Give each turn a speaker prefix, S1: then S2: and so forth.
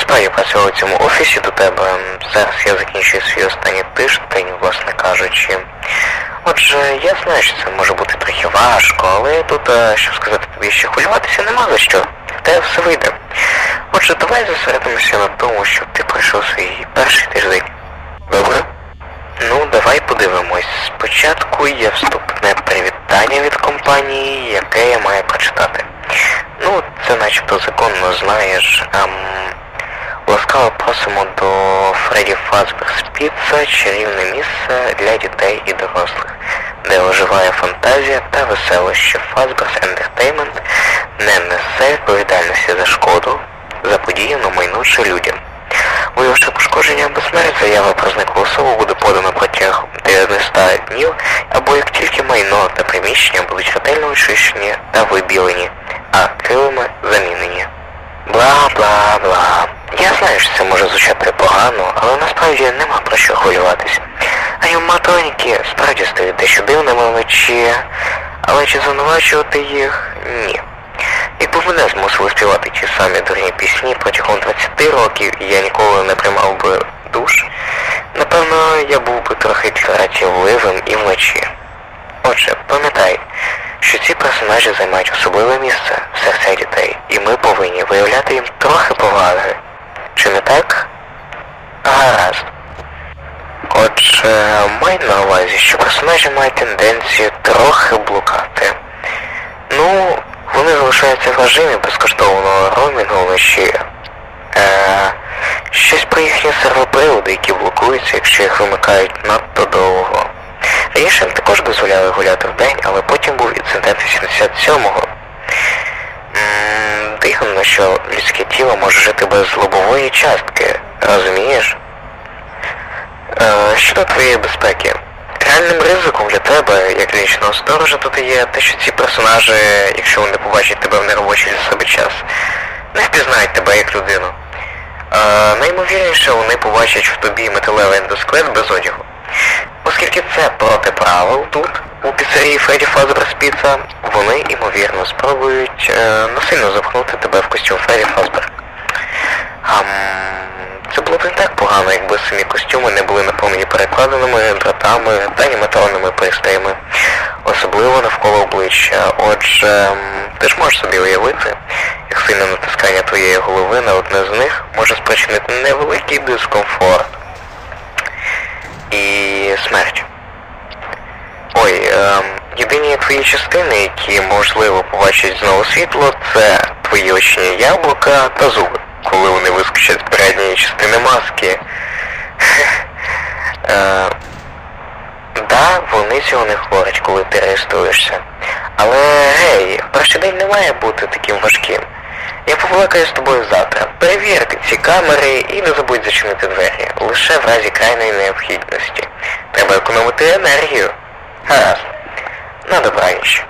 S1: справді працював у цьому офісі до тебе. Зараз я закінчую свій останній тиждень, власне кажучи. Отже, я знаю, що це може бути трохи важко, але тут, е, щоб сказати тобі, що хвилюватися нема за що. В тебе все вийде. Отже, давай зосередимося на тому, щоб ти пройшов свій перший тиждень. Добре? Ну, давай подивимось. Спочатку є вступне привітання від компанії, яке я маю прочитати. Ну, це начебто законно знаєш. Ем, ласкаво просимо до Фредді Фазберс Піца, чарівне місце для дітей і дорослих, де оживає фантазія та веселище. Фазберс Ентертеймент не несе відповідальності за шкоду, заподіяну майну чи людям. Виявивши пошкодження або смерть, заява про зниклу особу буде подана протягом 90 днів, або як тільки майно та приміщення будуть ретельно очищені та вибілені, а килими замінені. Бла бла бла. Я знаю, що це може звучати погано, але насправді нема про що хвилюватися. Аніматроніки справді стають дещо дивними вночі, але чи звинувачувати їх? Ні. Якби мене змусили співати ті самі дурні пісні протягом 20 років і я ніколи не приймав би душ, напевно, я був би трохи дратівливим і вночі. Отже, пам'ятай, що ці персонажі займають особливе місце в серцях дітей, і ми повинні виявляти їм трохи поваги. Чи не так? Гаразд. Отже, май на увазі, що персонажі мають тенденцію трохи блукати. Ну, вони залишаються в режимі безкоштовного роумінгу вночі. Е, щось про їхні сервоприводи, які блокуються, якщо їх вимикають надто довго. Їм також дозволяли гуляти вдень, але потім був інцидент 87-го. М, Дивно, що людське тіло може жити без лобової частки, розумієш? Е, щодо твоєї безпеки. Реальним ризиком для тебе, як лічного сторожа, тут є те, що ці персонажі, якщо вони побачать тебе в неробочий для себе час, не впізнають тебе як людину. Е, найімовірніше вони побачать в тобі металевий ендосклет без одягу. Оскільки це проти правил тут, у піцерії Фредді Фазберс Піца, вони, ймовірно, спробують е, насильно запхнути тебе в костюм Фредді Фазбер. Ам, це було б не так погано, якби самі костюми не перекладеними дротами та аніматронними пристроями, особливо навколо обличчя. Отже, ти ж можеш собі уявити, як сильне натискання твоєї голови на одне з них може спричинити невеликий дискомфорт і смерть. Ой, ем, єдині твої частини, які можливо побачать знову світло, це твої очні яблука та зуби, коли вони вискочать з передньої частини маски. Е, да, вони цього не хворять, коли ти реєструєшся. Але гей, перший день не має бути таким важким. Я побалакаю з тобою завтра. Перевірити ці камери і не забудь зачинити двері. Лише в разі крайної необхідності. Треба економити енергію. Гаразд. На добраніч.